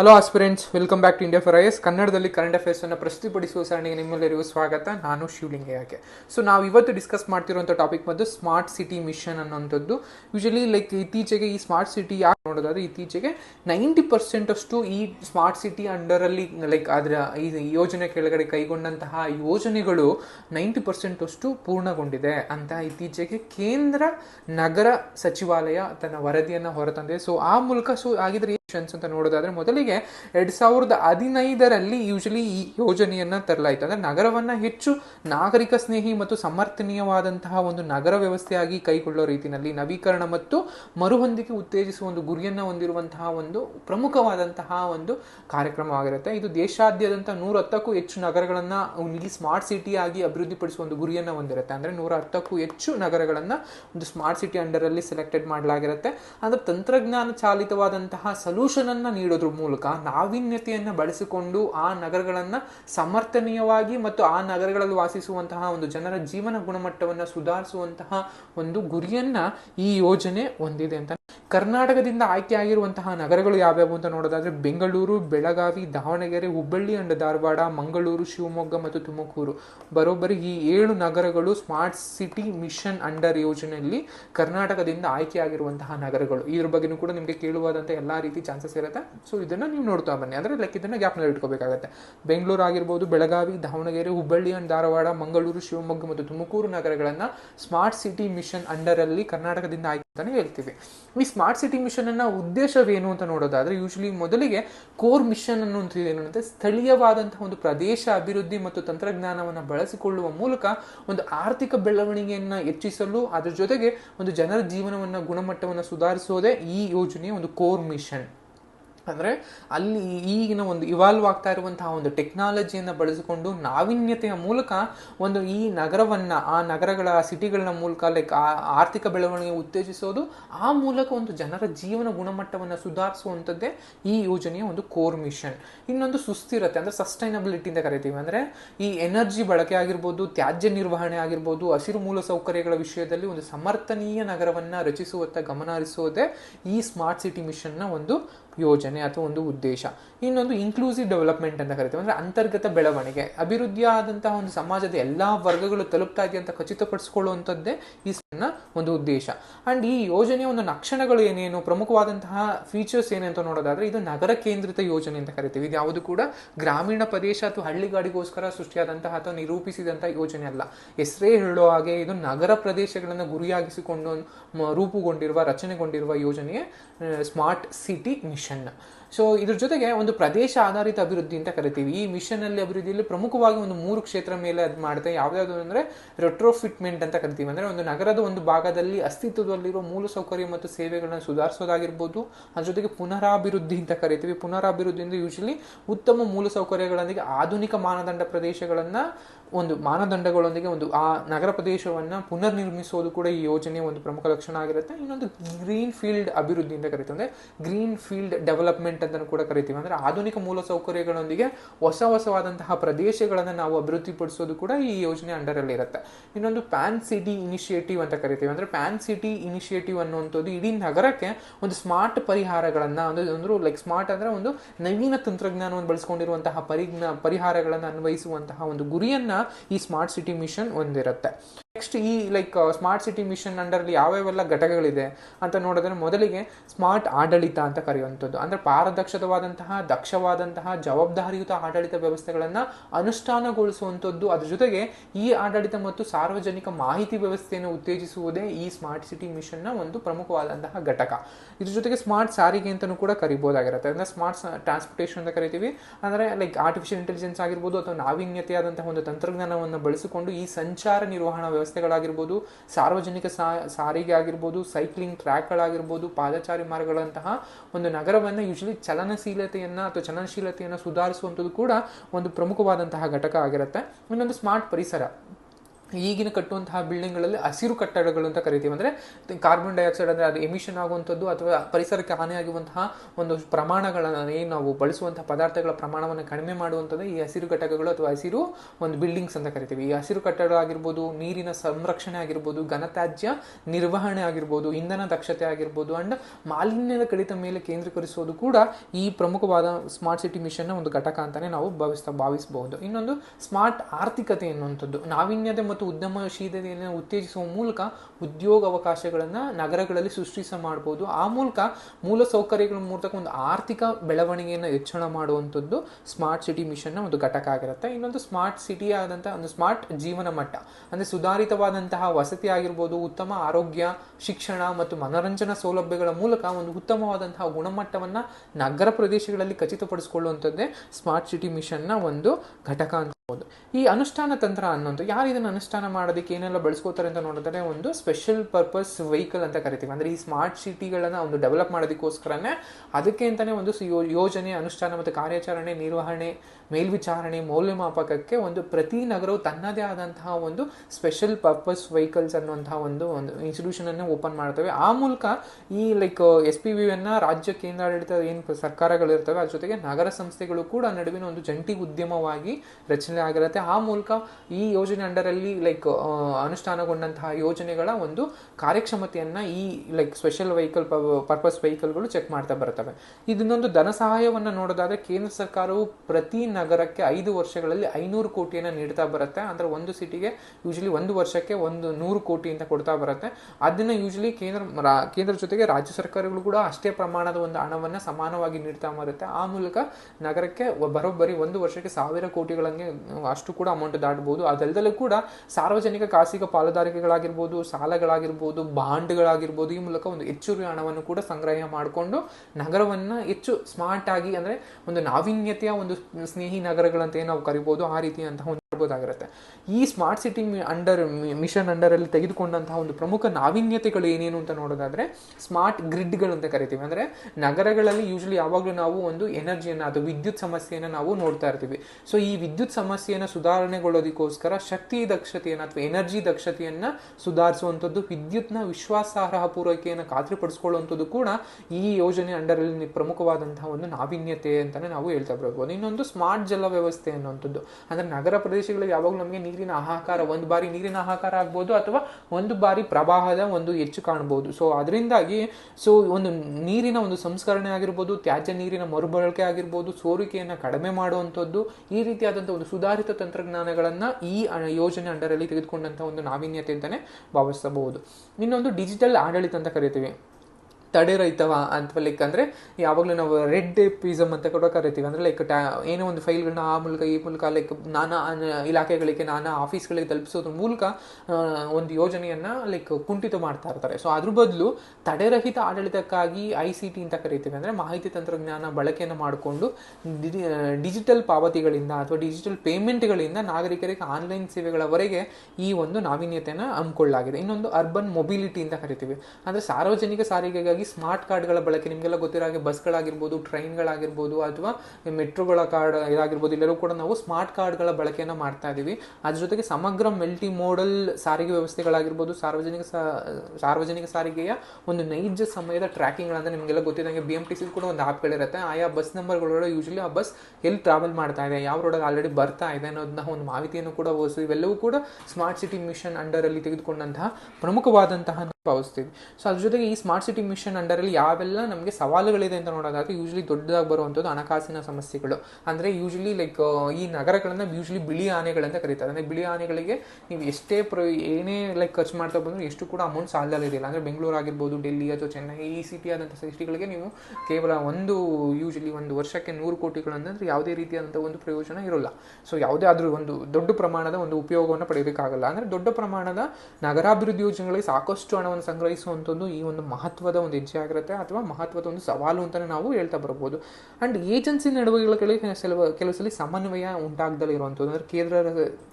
Hello aspirants welcome back to India for IAS ಕನ್ನಡದಲ್ಲಿ current affairs ಅನ್ನು ಪ್ರಸ್ತುತಪಡಿಸುವ ಸರಣಿಗೆ ನಿಮ್ಮೆಲ್ಲರಿಗೂ ಸ್ವಾಗತ. ನಾನು ಶಿವಲಿಂಗಯ್ಯಕ್ಕೆ ಸೊ ನಾವು ಇವತ್ತು ಡಿಸ್ಕಸ್ ಮಾಡ್ತಿರುವಂಥ ಟಾಪಿಕ್ ಬಂದು ಸ್ಮಾರ್ಟ್ ಸಿಟಿ ಮಿಷನ್ ಅನ್ನೋಂಥದ್ದು ಯೂಶಲಿ ಲೈಕ್ ಇತ್ತೀಚೆಗೆ ಈ ಸ್ಮಾರ್ಟ್ ಸಿಟಿ ಯಾಕೆ ನೋಡೋದಾದ್ರೆ, ಇತ್ತೀಚೆಗೆ ನೈಂಟಿ ಪರ್ಸೆಂಟ್ ಅಷ್ಟು ಈ ಸ್ಮಾರ್ಟ್ ಸಿಟಿ ಅಂಡರಲ್ಲಿ ಲೈಕ್ ಅದರ ಈ ಯೋಜನೆ ಕೆಳಗಡೆ ಕೈಗೊಂಡಂತಹ ಯೋಜನೆಗಳು ನೈಂಟಿ ಪರ್ಸೆಂಟ್ ಅಷ್ಟು ಪೂರ್ಣಗೊಂಡಿದೆ ಅಂತ ಇತ್ತೀಚೆಗೆ ಕೇಂದ್ರ ನಗರ ಸಚಿವಾಲಯ ತನ್ನ ವರದಿಯನ್ನು ಹೊರತಂದಿದೆ. ಸೊ ಆ ಮೂಲಕ ಸೊ ಆಗಿದ್ರೆ ಅಂತ ನೋಡೋದಾದ್ರೆ ಮೊದಲಿಗೆ ಎರಡ್ ಸಾವಿರದ ಹದಿನೈದರಲ್ಲಿ ಯೂಶಲಿ ಈ ಯೋಜನೆಯನ್ನ ತರಲಾಯಿತು. ಅಂದ್ರೆ ನಗರವನ್ನ ಹೆಚ್ಚು ನಾಗರಿಕ ಸ್ನೇಹಿ ಮತ್ತು ಸಮರ್ಥನೀಯವಾದಂತಹ ಒಂದು ನಗರ ವ್ಯವಸ್ಥೆಯಾಗಿ ಕೈಗೊಳ್ಳೋ ರೀತಿಯಲ್ಲಿ ನವೀಕರಣ ಮತ್ತು ಮರುಹೊಂದಿಕೆ ಉತ್ತೇಜಿಸುವ ಒಂದು ಗುರಿಯನ್ನ ಹೊಂದಿರುವಂತಹ ಒಂದು ಪ್ರಮುಖವಾದಂತಹ ಒಂದು ಕಾರ್ಯಕ್ರಮವಾಗಿರುತ್ತೆ. ಇದು ದೇಶಾದ್ಯಂತ ನೂರ ಹತ್ತಕ್ಕೂ ಹೆಚ್ಚು ನಗರಗಳನ್ನ ಇಲ್ಲಿ ಸ್ಮಾರ್ಟ್ ಆಗಿ ಅಭಿವೃದ್ಧಿಪಡಿಸುವ ಒಂದು ಗುರಿಯನ್ನ ಹೊಂದಿರುತ್ತೆ. ಅಂದ್ರೆ ನೂರ ಹತ್ತಕ್ಕೂ ಹೆಚ್ಚು ನಗರಗಳನ್ನ ಒಂದು ಸ್ಮಾರ್ಟ್ ಸಿಟಿ ಅಂಡರ್ ಅಲ್ಲಿ ಸೆಲೆಕ್ಟೆಡ್ ಮಾಡಲಾಗಿರುತ್ತೆ. ಅಂದ್ರೆ ತಂತ್ರಜ್ಞಾನ ಚಾಲಿತವಾದಂತಹ ಸೊಲ್ಯೂಷನ್ ಅನ್ನ ನೀಡೋದ್ರ ಮೂಲಕ ನಾವೀನ್ಯತೆಯನ್ನ ಬಳಸಿಕೊಂಡು ಆ ನಗರಗಳನ್ನ ಸಮರ್ಥನೀಯವಾಗಿ ಮತ್ತು ಆ ನಗರಗಳಲ್ಲಿ ವಾಸಿಸುವಂತಹ ಒಂದು ಜನರ ಜೀವನ ಗುಣಮಟ್ಟವನ್ನ ಸುಧಾರಿಸುವಂತಹ ಒಂದು ಗುರಿಯನ್ನ ಈ ಯೋಜನೆ ಹೊಂದಿದೆ ಅಂತ ಕರ್ನಾಟಕದಿಂದ ಆಯ್ಕೆಯಾಗಿರುವಂತಹ ನಗರಗಳು ಯಾವ್ಯಾವು ಅಂತ ನೋಡೋದಾದ್ರೆ ಬೆಂಗಳೂರು, ಬೆಳಗಾವಿ, ದಾವಣಗೆರೆ, ಹುಬ್ಬಳ್ಳಿ ಅಂಡ್ ಧಾರವಾಡ, ಮಂಗಳೂರು, ಶಿವಮೊಗ್ಗ ಮತ್ತು ತುಮಕೂರು. ಬರೋಬ್ಬರಿ ಈ ಏಳು ನಗರಗಳು ಸ್ಮಾರ್ಟ್ ಸಿಟಿ ಮಿಷನ್ ಅಂಡರ್ ಯೋಜನೆಯಲ್ಲಿ ಕರ್ನಾಟಕದಿಂದ ಆಯ್ಕೆಯಾಗಿರುವಂತಹ ನಗರಗಳು. ಇದ್ರ ಬಗ್ಗೆನೂ ಕೂಡ ನಿಮಗೆ ಕೇಳುವಾದಂಥ ಎಲ್ಲ ರೀತಿ ಚಾನ್ಸಸ್ ಇರುತ್ತೆ. ಸೊ ಇದನ್ನ ನೀವು ನೋಡ್ತಾ ಬನ್ನಿ. ಅಂದ್ರೆ ಲೈಕ್ ಇದನ್ನ ಗ್ಯಾಪ್ನಲ್ಲಿ ಇಟ್ಕೋಬೇಕಾಗತ್ತೆ. ಬೆಂಗಳೂರು ಆಗಿರ್ಬೋದು, ಬೆಳಗಾವಿ, ದಾವಣಗೆರೆ, ಹುಬ್ಬಳ್ಳಿ ಅಂಡ್ ಧಾರವಾಡ, ಮಂಗಳೂರು, ಶಿವಮೊಗ್ಗ ಮತ್ತು ತುಮಕೂರು ನಗರಗಳನ್ನ ಸ್ಮಾರ್ಟ್ ಸಿಟಿ ಮಿಷನ್ ಅಂಡರ್ ಅಲ್ಲಿ ಕರ್ನಾಟಕದಿಂದ ಆಯ್ಕೆ ಅಂತಾನೆ ಹೇಳ್ತೀವಿ. ಈ ಸ್ಮಾರ್ಟ್ ಸಿಟಿ ಮಿಷನ್ ಅನ್ನ ಉದ್ದೇಶವೇನು ಅಂತ ನೋಡೋದಾದ್ರೆ ಯೂಶಲಿ ಮೊದಲಿಗೆ ಕೋರ್ ಮಿಷನ್ ಅನ್ನುವಂಥದ್ದು ಏನು ಅಂದ್ರೆ ಸ್ಥಳೀಯವಾದಂತಹ ಒಂದು ಪ್ರದೇಶ ಅಭಿವೃದ್ಧಿ ಮತ್ತು ತಂತ್ರಜ್ಞಾನವನ್ನು ಬಳಸಿಕೊಳ್ಳುವ ಮೂಲಕ ಒಂದು ಆರ್ಥಿಕ ಬೆಳವಣಿಗೆಯನ್ನ ಹೆಚ್ಚಿಸಲು, ಅದರ ಜೊತೆಗೆ ಒಂದು ಜನರ ಜೀವನವನ್ನ ಗುಣಮಟ್ಟವನ್ನು ಸುಧಾರಿಸೋದೇ ಈ ಯೋಜನೆಯ ಒಂದು ಕೋರ್ ಮಿಷನ್ ಅಂದ್ರೆ ಅಲ್ಲಿ ಈಗಿನ ಒಂದು ಇವಾಲ್ವ್ ಆಗ್ತಾ ಇರುವಂತಹ ಒಂದು ಟೆಕ್ನಾಲಜಿಯನ್ನು ಬಳಸಿಕೊಂಡು ನಾವೀನ್ಯತೆಯ ಮೂಲಕ ಒಂದು ಈ ನಗರವನ್ನು, ಆ ನಗರಗಳ ಸಿಟಿಗಳ ಮೂಲಕ ಲೈಕ್ ಆರ್ಥಿಕ ಬೆಳವಣಿಗೆ ಉತ್ತೇಜಿಸೋದು, ಆ ಮೂಲಕ ಒಂದು ಜನರ ಜೀವನ ಗುಣಮಟ್ಟವನ್ನು ಸುಧಾರಿಸುವಂಥದ್ದೇ ಈ ಯೋಜನೆಯ ಒಂದು ಕೋರ್ ಮಿಷನ್ ಇನ್ನೊಂದು ಸುಸ್ಥಿರತೆ, ಅಂದರೆ ಸಸ್ಟೈನಬಿಲಿಟಿ ಅಂತ ಕರಿತೀವಿ. ಅಂದರೆ ಈ ಎನರ್ಜಿ ಬಳಕೆ ಆಗಿರ್ಬೋದು, ತ್ಯಾಜ್ಯ ನಿರ್ವಹಣೆ ಆಗಿರ್ಬೋದು, ಹಸಿರು ಮೂಲ ಸೌಕರ್ಯಗಳ ವಿಷಯದಲ್ಲಿ ಒಂದು ಸಮರ್ಥನೀಯ ನಗರವನ್ನು ರಚಿಸುವತ್ತ ಗಮನ ಹರಿಸೋದೇ ಈ ಸ್ಮಾರ್ಟ್ ಸಿಟಿ ಮಿಷನ್ನ ಒಂದು ಯೋಜನೆ ಅಥವಾ ಒಂದು ಉದ್ದೇಶ. ಇನ್ನೊಂದು ಇನ್ಕ್ಲೂಸಿವ್ ಡೆವಲಪ್ಮೆಂಟ್ ಅಂತ ಕರಿತೀವಿ. ಅಂದರೆ ಅಂತರ್ಗತ ಬೆಳವಣಿಗೆ. ಅಭಿವೃದ್ಧಿಯಾದಂತಹ ಒಂದು ಸಮಾಜದ ಎಲ್ಲ ವರ್ಗಗಳು ತಲುಪ್ತಾ ಇದೆಯಂತ ಖಚಿತಪಡಿಸಿಕೊಳ್ಳುವಂಥದ್ದೇ ಈ ಒಂದು ಉದ್ದೇಶ. ಅಂಡ್ ಈ ಯೋಜನೆಯ ಒಂದು ಲಕ್ಷಣಗಳು ಏನೇನು? ಪ್ರಮುಖವಾದಂತಹ ಫೀಚರ್ಸ್ ಏನಂತ ನೋಡೋದಾದ್ರೆ, ಇದು ನಗರ ಕೇಂದ್ರಿತ ಯೋಜನೆ ಅಂತ ಕರಿತೀವಿ. ಇದು ಯಾವುದು ಕೂಡ ಗ್ರಾಮೀಣ ಪ್ರದೇಶ ಅಥವಾ ಹಳ್ಳಿಗಾಡಿಗೋಸ್ಕರ ಸೃಷ್ಟಿಯಾದಂತಹ ಅಥವಾ ನಿರೂಪಿಸಿದಂತಹ ಯೋಜನೆ ಅಲ್ಲ. ಹೆಸರೇ ಹೇಳೋ ಹಾಗೆ ಇದು ನಗರ ಪ್ರದೇಶಗಳನ್ನು ಗುರಿಯಾಗಿಸಿಕೊಂಡು ರೂಪುಗೊಂಡಿರುವ, ರಚನೆಗೊಂಡಿರುವ ಯೋಜನೆಯೇ ಸ್ಮಾರ್ಟ್ ಸಿಟಿ ಮಿಷನ್ ಸೊ ಇದ್ರ ಜೊತೆಗೆ ಒಂದು ಪ್ರದೇಶ ಆಧಾರಿತ ಅಭಿವೃದ್ಧಿ ಅಂತ ಕರಿತೀವಿ. ಈ ಮಿಷನ್ ಅಲ್ಲಿ ಅಭಿವೃದ್ಧಿಯಲ್ಲಿ ಪ್ರಮುಖವಾಗಿ ಒಂದು ಮೂರು ಕ್ಷೇತ್ರ ಮೇಲೆ ಅದು ಮಾಡುತ್ತೆ ಯಾವ್ದಾದ್ರು ಅಂದ್ರೆ ರೆಟ್ರೋಫಿಟ್ಮೆಂಟ್ ಅಂತ ಕರಿತೀವಿ. ಅಂದ್ರೆ ಒಂದು ನಗರದ ಒಂದು ಭಾಗದಲ್ಲಿ ಅಸ್ತಿತ್ವದಲ್ಲಿರುವ ಮೂಲಸೌಕರ್ಯ ಮತ್ತು ಸೇವೆಗಳನ್ನು ಸುಧಾರಿಸೋದಾಗಿರ್ಬೋದು. ಅದ್ರ ಜೊತೆಗೆ ಪುನರಾಭಿವೃದ್ಧಿ ಅಂತ ಕರಿತೀವಿ. ಪುನರಾಭಿವೃದ್ಧಿ ಅಂದ್ರೆ ಯೂಶಲಿ ಉತ್ತಮ ಮೂಲಸೌಕರ್ಯಗಳೊಂದಿಗೆ ಆಧುನಿಕ ಮಾನದಂಡ ಪ್ರದೇಶಗಳನ್ನ ಒಂದು ಮಾನದಂಡಗಳೊಂದಿಗೆ ಒಂದು ಆ ನಗರ ಪ್ರದೇಶವನ್ನು ಪುನರ್ ನಿರ್ಮಿಸೋದು ಕೂಡ ಈ ಯೋಜನೆ ಒಂದು ಪ್ರಮುಖ ಲಕ್ಷಣ ಆಗಿರುತ್ತೆ. ಇನ್ನೊಂದು ಗ್ರೀನ್ ಫೀಲ್ಡ್ ಅಭಿವೃದ್ಧಿ ಅಂತ ಕರಿತೀವಿ. ಅಂದರೆ ಗ್ರೀನ್ ಫೀಲ್ಡ್ ಡೆವಲಪ್ಮೆಂಟ್ ಅಂತ ಕೂಡ ಕರಿತೀವಿ. ಅಂದರೆ ಆಧುನಿಕ ಮೂಲ ಸೌಕರ್ಯಗಳೊಂದಿಗೆ ಹೊಸ ಹೊಸವಾದಂತಹ ಪ್ರದೇಶಗಳನ್ನು ನಾವು ಅಭಿವೃದ್ಧಿಪಡಿಸೋದು ಕೂಡ ಈ ಯೋಜನೆ ಅಂಡರಲ್ಲಿ ಇರುತ್ತೆ. ಇನ್ನೊಂದು ಪ್ಯಾನ್ ಸಿಟಿ ಇನಿಷಿಯೇಟಿವ್ ಅಂತ ಕರಿತೀವಿ. ಅಂದರೆ ಪ್ಯಾನ್ ಸಿಟಿ ಇನಿಷಿಯೇಟಿವ್ ಅನ್ನುವಂಥದ್ದು ಇಡೀ ನಗರಕ್ಕೆ ಒಂದು ಸ್ಮಾರ್ಟ್ ಪರಿಹಾರಗಳನ್ನು ಅಂದರೆ ಅಂದ್ರೆ ಲೈಕ್ ಸ್ಮಾರ್ಟ್ ಅಂದ್ರೆ ಒಂದು ನವೀನ ತಂತ್ರಜ್ಞಾನವನ್ನು ಬಳಸ್ಕೊಂಡಿರುವಂತಹ ಪರಿಜ್ಞಾ, ಪರಿಹಾರಗಳನ್ನು ಅನ್ವಯಿಸುವಂತಹ ಒಂದು ಗುರಿಯನ್ನ ಈ ಸ್ಮಾರ್ಟ್ ಸಿಟಿ ಮಿಷನ್ ಹೊಂದಿರುತ್ತೆ ನೆಕ್ಸ್ಟ್ ಈ ಲೈಕ್ ಸ್ಮಾರ್ಟ್ ಸಿಟಿ ಮಿಷನ್ ಅಂಡರ್ಲಿ ಯಾವ್ಯಾವೆಲ್ಲ ಘಟಕಗಳಿದೆ ಅಂತ ನೋಡಿದ್ರೆ ಮೊದಲಿಗೆ ಸ್ಮಾರ್ಟ್ ಆಡಳಿತ ಅಂತ ಕರೆಯುವಂಥದ್ದು. ಅಂದ್ರೆ ಪಾರದಕ್ಷತವಾದಂತಹ, ದಕ್ಷವಾದಂತಹ, ಜವಾಬ್ದಾರಿಯುತ ಆಡಳಿತ ವ್ಯವಸ್ಥೆಗಳನ್ನ ಅನುಷ್ಠಾನಗೊಳಿಸುವಂಥದ್ದು. ಅದ್ರ ಜೊತೆಗೆ ಈ ಆಡಳಿತ ಮತ್ತು ಸಾರ್ವಜನಿಕ ಮಾಹಿತಿ ವ್ಯವಸ್ಥೆಯನ್ನು ಉತ್ತೇಜಿಸುವುದೇ ಈ ಸ್ಮಾರ್ಟ್ ಸಿಟಿ ಮಿಷನ್ನ ಒಂದು ಪ್ರಮುಖವಾದಂತಹ ಘಟಕ. ಇದ್ರ ಜೊತೆಗೆ ಸ್ಮಾರ್ಟ್ ಸಾರಿಗೆ ಅಂತಲೂ ಕೂಡ ಕರಿಬೋದಾಗಿರುತ್ತೆ. ಅಂದ್ರೆ ಸ್ಮಾರ್ಟ್ ಟ್ರಾನ್ಸ್ಪೋರ್ಟೇಷನ್ ಅಂತ ಕರಿತೀವಿ. ಅಂದ್ರೆ ಲೈಕ್ ಆರ್ಟಿಫಿಷಿಯಲ್ ಇಂಟೆಲಿಜೆನ್ಸ್ ಆಗಿರ್ಬೋದು ಅಥವಾ ನಾವೀನ್ಯತೆಯಾದಂತಹ ಒಂದು ತಂತ್ರಜ್ಞಾನವನ್ನು ಬಳಸಿಕೊಂಡು ಈ ಸಂಚಾರ ನಿರ್ವಹಣಾ ವ್ಯವಸ್ಥೆಗಳಾಗಿರ್ಬೋದು, ಸಾರ್ವಜನಿಕ ಸಾರಿಗೆ ಆಗಿರ್ಬೋದು ಸೈಕ್ಲಿಂಗ್ ಟ್ರ್ಯಾಕ್ಗಳಾಗಿರ್ಬೋದು ಪಾದಚಾರಿ ಮಾರ್ಗಗಳಂತಹ ಒಂದು ನಗರವನ್ನು ಯೂಶಲಿ ಚಲನಶೀಲತೆಯನ್ನು ಅಥವಾ ಚಲನಶೀಲತೆಯನ್ನು ಸುಧಾರಿಸುವಂಥದ್ದು ಕೂಡ ಒಂದು ಪ್ರಮುಖವಾದಂತಹ ಘಟಕ ಆಗಿರುತ್ತೆ. ಇನ್ನೊಂದು ಸ್ಮಾರ್ಟ್ ಪರಿಸರ. ಈಗಿನ ಕಟ್ಟುವಂತಹ ಬಿಲ್ಡಿಂಗ್ಗಳಲ್ಲಿ ಹಸಿರು ಕಟ್ಟಡಗಳು ಅಂತ ಕರಿತೀವಿ. ಅಂದರೆ ಕಾರ್ಬನ್ ಡೈಆಕ್ಸೈಡ್ ಅಂದರೆ ಅದು ಎಮಿಷನ್ ಆಗುವಂಥದ್ದು ಅಥವಾ ಪರಿಸರಕ್ಕೆ ಹಾನಿಯಾಗುವಂತಹ ಒಂದು ಪ್ರಮಾಣಗಳನ್ನು ಏನು ನಾವು ಬಳಸುವಂತಹ ಪದಾರ್ಥಗಳ ಪ್ರಮಾಣವನ್ನು ಕಡಿಮೆ ಮಾಡುವಂಥದ್ದು ಈ ಹಸಿರು ಘಟಕಗಳು ಅಥವಾ ಹಸಿರು ಒಂದು ಬಿಲ್ಡಿಂಗ್ಸ್ ಅಂತ ಕರಿತೀವಿ. ಈ ಹಸಿರು ಕಟ್ಟಡ ಆಗಿರ್ಬೋದು, ನೀರಿನ ಸಂರಕ್ಷಣೆ ಆಗಿರ್ಬೋದು, ಘನತ್ಯಾಜ್ಯ ನಿರ್ವಹಣೆ ಆಗಿರ್ಬೋದು, ಇಂಧನ ದಕ್ಷತೆ ಆಗಿರ್ಬೋದು, ಅಂಡ್ ಮಾಲಿನ್ಯದ ಕಡಿತ ಮೇಲೆ ಕೇಂದ್ರೀಕರಿಸುವುದು ಕೂಡ ಈ ಪ್ರಮುಖವಾದ ಸ್ಮಾರ್ಟ್ ಸಿಟಿ ಮಿಷನ್ನ ಒಂದು ಘಟಕ ಅಂತಾನೆ ನಾವು ಭಾವಿಸ್ತಾ ಭಾವಿಸಬಹುದು. ಇನ್ನೊಂದು ಸ್ಮಾರ್ಟ್ ಆರ್ಥಿಕತೆ ಎನ್ನುವಂಥದ್ದು. ನಾವೀನ್ಯತೆ ಮತ್ತು ಉದ್ಯಮಶೀಲತೆಯನ್ನು ಉತ್ತೇಜಿಸುವ ಮೂಲಕ ಉದ್ಯೋಗ ಅವಕಾಶಗಳನ್ನು ನಗರಗಳಲ್ಲಿ ಸೃಷ್ಟಿಸ ಮಾಡ್ಬೋದು. ಆ ಮೂಲಕ ಮೂಲ ಸೌಕರ್ಯಗಳ ಮೂಲಕ ಒಂದು ಆರ್ಥಿಕ ಬೆಳವಣಿಗೆಯನ್ನು ಹೆಚ್ಚಳ ಮಾಡುವಂಥದ್ದು ಸ್ಮಾರ್ಟ್ ಸಿಟಿ ಮಿಷನ್ನ ಒಂದು ಘಟಕ ಆಗಿರುತ್ತೆ. ಇನ್ನೊಂದು ಸ್ಮಾರ್ಟ್ ಸಿಟಿ ಆದಂಥ ಒಂದು ಸ್ಮಾರ್ಟ್ ಜೀವನ ಮಟ್ಟ, ಅಂದರೆ ಸುಧಾರಿತವಾದಂತಹ ವಸತಿ ಆಗಿರ್ಬೋದು, ಉತ್ತಮ ಆರೋಗ್ಯ, ಶಿಕ್ಷಣ ಮತ್ತು ಮನೋರಂಜನಾ ಸೌಲಭ್ಯಗಳ ಮೂಲಕ ಒಂದು ಉತ್ತಮವಾದಂತಹ ಗುಣಮಟ್ಟವನ್ನು ನಗರ ಪ್ರದೇಶಗಳಲ್ಲಿ ಖಚಿತಪಡಿಸಿಕೊಳ್ಳುವಂಥದ್ದೇ ಸ್ಮಾರ್ಟ್ ಸಿಟಿ ಮಿಷನ್ನ ಒಂದು ಘಟಕ ಅಂತ ಹೇಳ್ಬೋದು. ಈ ಅನುಷ್ಠಾನ ತಂತ್ರ ಅನ್ನೋದು, ಯಾರು ಇದನ್ನು ಅನುಷ್ಠಾನ ಮಾಡೋದಕ್ಕೆ ಏನೆಲ್ಲ ಬಳಸ್ಕೋತಾರೆ ಅಂತ ನೋಡಿದ್ರೆ ಒಂದು ಸ್ಪೆಷಲ್ ಪರ್ಪಸ್ ವೆಹಿಕಲ್ ಅಂತ ಕರಿತೀವಿ ಅಂದರೆ ಈ ಸ್ಮಾರ್ಟ್ ಸಿಟಿಗಳನ್ನು ಒಂದು ಡೆವಲಪ್ ಮಾಡೋದಕ್ಕೋಸ್ಕರನೇ ಅದಕ್ಕೆ ಅಂತಲೇ ಒಂದು ಯೋಜನೆ, ಅನುಷ್ಠಾನ ಮತ್ತು ಕಾರ್ಯಾಚರಣೆ, ನಿರ್ವಹಣೆ, ಮೇಲ್ವಿಚಾರಣೆ, ಮೌಲ್ಯಮಾಪಕಕ್ಕೆ ಒಂದು ಪ್ರತಿ ನಗರವು ತನ್ನದೇ ಆದಂತಹ ಒಂದು ಸ್ಪೆಷಲ್ ಪರ್ಪಸ್ ವೆಹಿಕಲ್ಸ್ ಅನ್ನುವಂತಹ ಒಂದು ಒಂದು ಇನ್ಸ್ಟಿಟ್ಯೂಷನನ್ನು ಓಪನ್ ಮಾಡ್ತವೆ ಆ ಮೂಲಕ ಈ ಲೈಕ್ ಎಸ್ ಪಿ ವಿಯನ್ನು ರಾಜ್ಯ ಕೇಂದ್ರಾಡಳಿತ ಏನು ಸರ್ಕಾರಗಳಿರ್ತವೆ, ಅದ್ರ ಜೊತೆಗೆ ನಗರ ಸಂಸ್ಥೆಗಳು ಕೂಡ ನಡುವಿನ ಒಂದು ಜಂಟಿ ಉದ್ಯಮವಾಗಿ ರಚನೆ ಆಗಿರುತ್ತೆ. ಆ ಮೂಲಕ ಈ ಯೋಜನೆ ಅಂಡರಲ್ಲಿ ಲೈಕ್ ಅನುಷ್ಠಾನಗೊಂಡಂತಹ ಯೋಜನೆಗಳ ಒಂದು ಕಾರ್ಯಕ್ಷಮತೆಯನ್ನು ಈ ಲೈಕ್ ಸ್ಪೆಷಲ್ ವೆಹಿಕಲ್ ಪರ್ಪಸ್ ವೆಹಿಕಲ್ಗಳು ಚೆಕ್ ಮಾಡ್ತಾ ಬರ್ತವೆ ಇದನ್ನೊಂದು ಧನ ಸಹಾಯವನ್ನು ನೋಡೋದಾದ್ರೆ, ಕೇಂದ್ರ ಸರ್ಕಾರವು ಪ್ರತಿ ನಗರಕ್ಕೆ ಐದು ವರ್ಷಗಳಲ್ಲಿ ಐನೂರು ಕೋಟಿಯನ್ನು ನೀಡ್ತಾ ಬರುತ್ತೆ. ಅಂದ್ರೆ ಒಂದು ಸಿಟಿಗೆ ಯೂಶಲಿ ಒಂದು ವರ್ಷಕ್ಕೆ ಒಂದು ನೂರು ಕೋಟಿ ಅಂತ ಕೊಡ್ತಾ ಬರುತ್ತೆ. ಅದನ್ನ ಯೂಶಲಿ ಕೇಂದ್ರ ಕೇಂದ್ರ ಜೊತೆಗೆ ರಾಜ್ಯ ಸರ್ಕಾರಗಳು ಕೂಡ ಅಷ್ಟೇ ಪ್ರಮಾಣದ ಒಂದು ಹಣವನ್ನು ಸಮಾನವಾಗಿ ನೀಡ್ತಾ ಬರುತ್ತೆ. ಆ ಮೂಲಕ ನಗರಕ್ಕೆ ಬರೋಬ್ಬರಿ ಒಂದು ವರ್ಷಕ್ಕೆ ಸಾವಿರ ಕೋಟಿಗಳಂಗೆ ಅಷ್ಟು ಕೂಡ ಅಮೌಂಟ್ ದಾಟಬಹುದು ಅದಲ್ಲದಲ್ಲೂ ಕೂಡ ಸಾರ್ವಜನಿಕ ಖಾಸಗಿ ಪಾಲುದಾರಿಕೆಗಳಾಗಿರ್ಬೋದು, ಸಾಲಗಳಾಗಿರ್ಬೋದು, ಬಾಂಡ್ಗಳಾಗಿರ್ಬೋದು, ಈ ಮೂಲಕ ಒಂದು ಹೆಚ್ಚುವರಿ ಹಣವನ್ನು ಕೂಡ ಸಂಗ್ರಹ ಮಾಡಿಕೊಂಡು ನಗರವನ್ನು ಹೆಚ್ಚು ಸ್ಮಾರ್ಟ್ ಆಗಿ ಅಂದರೆ ಒಂದು ನಾವೀನ್ಯತೆಯ ಒಂದು ಸ್ನೇಹಿ ನಗರಗಳಂತ ನಾವು ಕರಿಬೋದು. ಆ ರೀತಿಯಂತಹ ಒಂದು ಮಾಡ್ಬೋದಾಗಿರುತ್ತೆ. ಈ ಸ್ಮಾರ್ಟ್ ಸಿಟಿ ಅಂಡರ್ ಮಿಷನ್ ಅಂಡರಲ್ಲಿ ತೆಗೆದುಕೊಂಡಂತಹ ಒಂದು ಪ್ರಮುಖ ನಾವೀನ್ಯತೆಗಳು ಏನೇನು ಅಂತ ನೋಡೋದಾದ್ರೆ ಸ್ಮಾರ್ಟ್ ಗ್ರಿಡ್ಗಳು ಅಂತ ಕರಿತೀವಿ. ಅಂದರೆ ನಗರಗಳಲ್ಲಿ ಯೂಶಲಿ ಯಾವಾಗಲೂ ನಾವು ಒಂದು ಎನರ್ಜಿಯನ್ನು ಅದು ವಿದ್ಯುತ್ ಸಮಸ್ಯೆಯನ್ನು ನಾವು ನೋಡ್ತಾ ಇರ್ತೀವಿ. ಸೊ ಈ ವಿದ್ಯುತ್ ಸಮಸ್ಯೆಯನ್ನು ಸುಧಾರಣೆಗೊಳ್ಳೋದಕ್ಕೋಸ್ಕರ ಶಕ್ತಿ ದಕ್ಷತೆಯನ್ನು ಅಥವಾ ಎನರ್ಜಿ ದಕ್ಷತೆಯನ್ನು ಸುಧಾರಿಸುವಂಥದ್ದು, ವಿದ್ಯುತ್ನ ವಿಶ್ವಾಸಾರ್ಹ ಪೂರೈಕೆಯನ್ನು ಖಾತ್ರಿಪಡಿಸ್ಕೊಳ್ಳುವಂಥದ್ದು ಕೂಡ ಈ ಯೋಜನೆ ಅಂಡರಲ್ಲಿ ಪ್ರಮುಖವಾದಂತಹ ಒಂದು ನಾವೀನ್ಯತೆ ಅಂತಲೇ ನಾವು ಹೇಳ್ತಾ ಬರ್ಬೋದು ಇನ್ನೊಂದು ಸ್ಮಾರ್ಟ್ ಜಲ ವ್ಯವಸ್ಥೆ ಅನ್ನುವಂಥದ್ದು. ಅಂದರೆ ನಗರ ಪ್ರದೇಶಗಳಲ್ಲಿ ಯಾವಾಗಲೂ ನಮಗೆ ನೀರಿನ ಆಹಾಕಾರ, ಒಂದು ಬಾರಿ ನೀರಿನ ಆಹಾಕಾರ ಆಗ್ಬೋದು ಅಥವಾ ಒಂದು ಬಾರಿ ಪ್ರವಾಹದ ಒಂದು ಹೆಚ್ಚು ಕಾಣಬಹುದು ಸೊ ಅದರಿಂದಾಗಿ ಸೊ ಒಂದು ನೀರಿನ ಒಂದು ಸಂಸ್ಕರಣೆ ಆಗಿರ್ಬೋದು, ತ್ಯಾಜ್ಯ ನೀರಿನ ಮರುಬಳಕೆ ಆಗಿರ್ಬೋದು, ಸೋರಿಕೆಯನ್ನು ಕಡಿಮೆ ಮಾಡುವಂಥದ್ದು, ಈ ರೀತಿಯಾದಂಥ ಒಂದು ಸುಧಾರಿತ ತಂತ್ರಜ್ಞಾನಗಳನ್ನು ಈ ಯೋಜನೆ ಅಂಡರಲ್ಲಿ ತೆಗೆದುಕೊಂಡಂಥ ಒಂದು ನಾವೀನ್ಯತೆ ಅಂತಲೇ ಭಾವಿಸಬಹುದು. ಇನ್ನೊಂದು ಡಿಜಿಟಲ್ ಆಡಳಿತ ಅಂತ ಕರಿತೀವಿ. ತಡೆರಹಿತವ ಅಂತ ಲೈಕ್ ಅಂದರೆ ಯಾವಾಗಲೂ ನಾವು ರೆಡ್ ಟೇಪಿಸಮ್ ಅಂತ ಕೂಡ ಕರಿತೀವಿ. ಅಂದರೆ ಲೈಕ್ ಟ್ಯಾ ಏನೋ ಒಂದು ಫೈಲ್ಗಳನ್ನ ಆ ಮೂಲಕ ಈ ಮೂಲಕ ಲೈಕ್ ನಾನಾ ಇಲಾಖೆಗಳಿಗೆ, ನಾನಾ ಆಫೀಸ್ಗಳಿಗೆ ತಲುಪಿಸೋದ್ರ ಮೂಲಕ ಒಂದು ಯೋಜನೆಯನ್ನು ಲೈಕ್ ಕುಂಠಿತ ಮಾಡ್ತಾ ಇರ್ತಾರೆ. ಸೊ ಅದ್ರ ಬದಲು ತಡೆರಹಿತ ಆಡಳಿತಕ್ಕಾಗಿ ಐ ಸಿ ಟಿ ಅಂತ ಕರಿತೀವಿ. ಅಂದರೆ ಮಾಹಿತಿ ತಂತ್ರಜ್ಞಾನ ಬಳಕೆಯನ್ನು ಮಾಡಿಕೊಂಡು ಡಿಜಿಟಲ್ ಪಾವತಿಗಳಿಂದ ಅಥವಾ ಡಿಜಿಟಲ್ ಪೇಮೆಂಟ್ಗಳಿಂದ ನಾಗರಿಕರಿಗೆ ಆನ್ಲೈನ್ ಸೇವೆಗಳವರೆಗೆ ಈ ಒಂದು ನಾವೀನ್ಯತೆಯನ್ನು ಹಮ್ಮಿಕೊಳ್ಳಲಾಗಿದೆ. ಇನ್ನೊಂದು ಅರ್ಬನ್ ಮೊಬಿಲಿಟಿ ಅಂತ ಕರಿತೀವಿ. ಅಂದರೆ ಸಾರ್ವಜನಿಕ ಸಾರಿಗೆಗಾಗಿ ಸ್ಮಾರ್ಟ್ ಕಾರ್ಡ್ಗಳ ಬಳಕೆ, ನಿಮಗೆಲ್ಲ ಗೊತ್ತಿರೋ ಹಾಗೆ ಬಸ್ಗಳಾಗಿರ್ಬೋದು, ಟ್ರೈನ್ಗಳಾಗಿರ್ಬೋದು ಅಥವಾ ಮೆಟ್ರೋಗಳ ಕಾರ್ಡ್ ಇದಾಗಿರ್ಬೋದು ಇಲ್ಲೆಲ್ಲೂ ಕೂಡ ನಾವು ಸ್ಮಾರ್ಟ್ ಕಾರ್ಡ್ಗಳ ಬಳಕೆಯನ್ನು ಮಾಡ್ತಾ ಇದ್ದೀವಿ ಅದ್ರ ಜೊತೆಗೆ ಸಮಗ್ರ ಮಲ್ಟಿ ಮೋಡಲ್ ಸಾರಿಗೆ ವ್ಯವಸ್ಥೆಗಳಾಗಿರ್ಬೋದು, ಸಾರ್ವಜನಿಕ ಸಾರ್ವಜನಿಕ ಸಾರಿಗೆಯ ಒಂದು ನೈಜ ಸಮಯದ ಟ್ರ್ಯಾಕಿಂಗ್ಗಳಂದ್ರೆ ನಿಮಗೆಲ್ಲ ಗೊತ್ತಿದ್ದಂಗೆ ಬಿ ಎಂ ಟಿ ಕೂಡ ಒಂದು ಆ್ಯಪ್ಗಳಿರುತ್ತೆ ಆಯಾ ಬಸ್ ನಂಬರ್ಗಳೊಳಗೆ ಯೂಶಲಿ ಆ ಬಸ್ ಎಲ್ಲಿ ಟ್ರಾವೆಲ್ ಮಾಡ್ತಾ ಇದೆ, ಯಾವ ರೋಡಲ್ಲಿ ಆಲ್ರೆಡಿ ಬರ್ತಾ ಇದೆ ಅನ್ನೋದನ್ನ ಒಂದು ಮಾಹಿತಿಯನ್ನು ಕೂಡ ಓದಿಸಿ ಇವೆಲ್ಲವೂ ಕೂಡ ಸ್ಮಾರ್ಟ್ ಸಿಟಿ ಮಿಷನ್ ಅಂಡರಲ್ಲಿ ತೆಗೆದುಕೊಂಡಂತಹ ಪ್ರಮುಖವಾದಂತಹ ಭಾವಿಸ್ತೀವಿ ಸೊ ಅದ್ರ ಜೊತೆಗೆ ಈ ಸ್ಮಾರ್ಟ್ ಸಿಟಿ ಮಿಷನ್ ಅಂಡರಲ್ಲಿ ಯಾವೆಲ್ಲ ನಮಗೆ ಸವಾಲುಗಳಿದೆ ಅಂತ ನೋಡೋದಾದ್ರೆ ಯೂಶ್ವಲಿ ದೊಡ್ಡದಾಗಿ ಬರುವಂಥದ್ದು ಹಣಕಾಸಿನ ಸಮಸ್ಯೆಗಳು. ಅಂದರೆ ಯೂಶ್ವಲಿ ಲೈಕ್ ಈ ನಗರಗಳನ್ನು ಯೂಶ್ವಲಿ ಬಿಳಿ ಆನೆಗಳಂತ ಕರೀತಾರೆ. ಅಂದರೆ ಬಿಳಿ ಆನೆಗಳಿಗೆ ನೀವು ಎಷ್ಟೇ ಪ್ರ, ಏನೇ ಲೈಕ್ ಖರ್ಚು ಮಾಡ್ತಾ ಬಂದರೂ ಎಷ್ಟು ಕೂಡ ಅಮೌಂಟ್ ಸಾಲದಲ್ಲಿದೆಯಲ್ಲ ಅಂದರೆ ಬೆಂಗಳೂರು ಆಗಿರ್ಬೋದು, ಡೆಲ್ಲಿ ಅಥವಾ ಚೆನ್ನೈ, ಈ ಸಿಟಿ ಆದಂಥ ಸಿಟಿಗಳಿಗೆ ನೀವು ಕೇವಲ ಒಂದು ಯೂಶ್ವಲಿ ಒಂದು ವರ್ಷಕ್ಕೆ ನೂರು ಕೋಟಿಗಳಂದ್ರೆ ಯಾವುದೇ ರೀತಿಯಾದಂಥ ಒಂದು ಪ್ರಯೋಜನ ಇರೋಲ್ಲ. ಸೊ ಯಾವುದೇ ಆದರೂ ಒಂದು ದೊಡ್ಡ ಪ್ರಮಾಣದ ಒಂದು ಉಪಯೋಗವನ್ನು ಪಡೆಯಬೇಕಾಗಲ್ಲ ಅಂದರೆ ದೊಡ್ಡ ಪ್ರಮಾಣದ ನಗರಾಭಿವೃದ್ಧಿ ಯೋಜನೆಗಳಿಗೆ ಸಾಕಷ್ಟು ಹಣವನ್ನು ಸಂಗ್ರಹಿಸುವಂಥದ್ದು ಈ ಒಂದು ಮಹತ್ವದ ಒಂದು ಹೆಜ್ಜೆ ಆಗಿರುತ್ತೆ ಅಥವಾ ಮಹತ್ವದ ಒಂದು ಸವಾಲು ಅಂತಲೇ ನಾವು ಹೇಳ್ತಾ ಬರ್ಬೋದು ಆ್ಯಂಡ್ ಏಜೆನ್ಸಿ ನಡವಳಿಕೆಗಳಿಗೆ ಕೆಲವು ಕೆಲವು ಸಲ ಸಮನ್ವಯ ಉಂಟಾಗ್ದಲೇ ಇರುವಂಥದ್ದು. ಅಂದರೆ ಕೇಂದ್ರ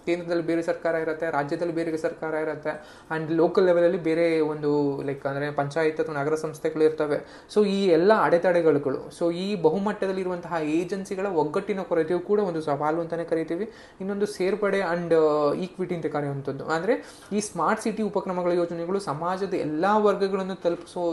ಕೇಂದ್ರದಲ್ಲಿ ಬೇರೆ ಸರ್ಕಾರ ಇರುತ್ತೆ, ರಾಜ್ಯದಲ್ಲಿ ಬೇರೆ ಸರ್ಕಾರ ಇರುತ್ತೆ ಆ್ಯಂಡ್ ಲೋಕಲ್ ಲೆವೆಲಲ್ಲಿ ಬೇರೆ ಒಂದು ಲೈಕ್ ಅಂದರೆ ಪಂಚಾಯತ್ ಅಥವಾ ನಗರ ಸಂಸ್ಥೆಗಳು ಇರ್ತವೆ. ಸೊ ಈ ಎಲ್ಲ ಅಡೆತಡೆಗಳು ಸೊ ಈ ಬಹುಮಟ್ಟದಲ್ಲಿರುವಂತಹ ಏಜೆನ್ಸಿಗಳ ಒಗ್ಗಟ್ಟಿನ ಕೊರತೆಯು ಕೂಡ ಒಂದು ಸವಾಲು ಅಂತಲೇ ಕರಿತೀವಿ. ಇನ್ನೊಂದು ಸೇರ್ಪಡೆ ಆ್ಯಂಡ್ ಈಕ್ವಿಟಿ ಅಂತ ಕರೆಯುವಂಥದ್ದು. ಅಂದರೆ ಈ ಸ್ಮಾರ್ಟ್ ಸಿಟಿ ಉಪಕ್ರಮಗಳ ಯೋಜನೆಗಳು ಸಮಾಜದ ಎಲ್ಲ ವರ್ಗಗಳನ್ನು ತಲುಪಿಸೋ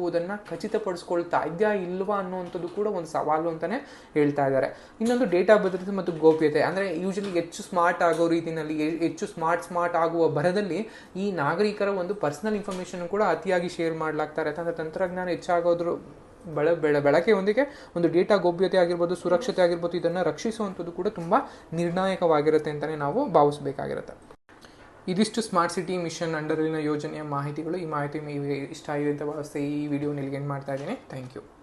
ತಲುಪುವುದನ್ನು ಖಚಿತಪಡಿಸ್ಕೊಳ್ತಾ ಇದೆಯಾ ಇಲ್ವಾ ಅನ್ನುವಂಥದ್ದು ಕೂಡ ಒಂದು ಸವಾಲು ಅಂತಲೇ ಹೇಳ್ತಾ ಇದ್ದಾರೆ. ಇನ್ನೊಂದು ಡೇಟಾ ಭದ್ರತೆ ಮತ್ತು ಗೋಪ್ಯತೆ. ಅಂದರೆ ಯೂಶಲಿ ಹೆಚ್ಚು ಸ್ಮಾರ್ಟ್ ಆಗೋ ರೀತಿಯಲ್ಲಿ ಹೆಚ್ಚು ಸ್ಮಾರ್ಟ್ ಸ್ಮಾರ್ಟ್ ಆಗುವ ಭರದಲ್ಲಿ ಈ ನಾಗರಿಕರ ಒಂದು ಪರ್ಸನಲ್ ಇನ್ಫಾರ್ಮೇಷನ್ ಕೂಡ ಅತಿಯಾಗಿ ಶೇರ್ ಮಾಡಲಾಗ್ತಾ ಇರುತ್ತೆ ಅಂದರೆ ತಂತ್ರಜ್ಞಾನ ಹೆಚ್ಚಾಗೋದ್ರ ಬಳ, ಬೆಳ, ಬಳಕೆಯೊಂದಿಗೆ ಒಂದು ಡೇಟಾ ಗೋಪ್ಯತೆ ಆಗಿರ್ಬೋದು, ಸುರಕ್ಷತೆ ಆಗಿರ್ಬೋದು, ಇದನ್ನು ರಕ್ಷಿಸುವಂಥದ್ದು ಕೂಡ ತುಂಬ ನಿರ್ಣಾಯಕವಾಗಿರುತ್ತೆ ಅಂತಲೇ ನಾವು ಭಾವಿಸಬೇಕಾಗಿರುತ್ತೆ. ಇದಿಷ್ಟು ಸ್ಮಾರ್ಟ್ ಸಿಟಿ ಮಿಷನ್ ಅಂಡರ್ನ ಯೋಜನೆಯ ಮಾಹಿತಿಗಳು. ಈ ಮಾಹಿತಿ ಇಷ್ಟ ಆಗಿದೆ ಅಂತ ಭಾವಿಸ್ತಾ ಈ ವಿಡಿಯೋ ನಿಲ್ಗೆ ಮಾಡ್ತಾ ಇದ್ದೀನಿ. Thank you.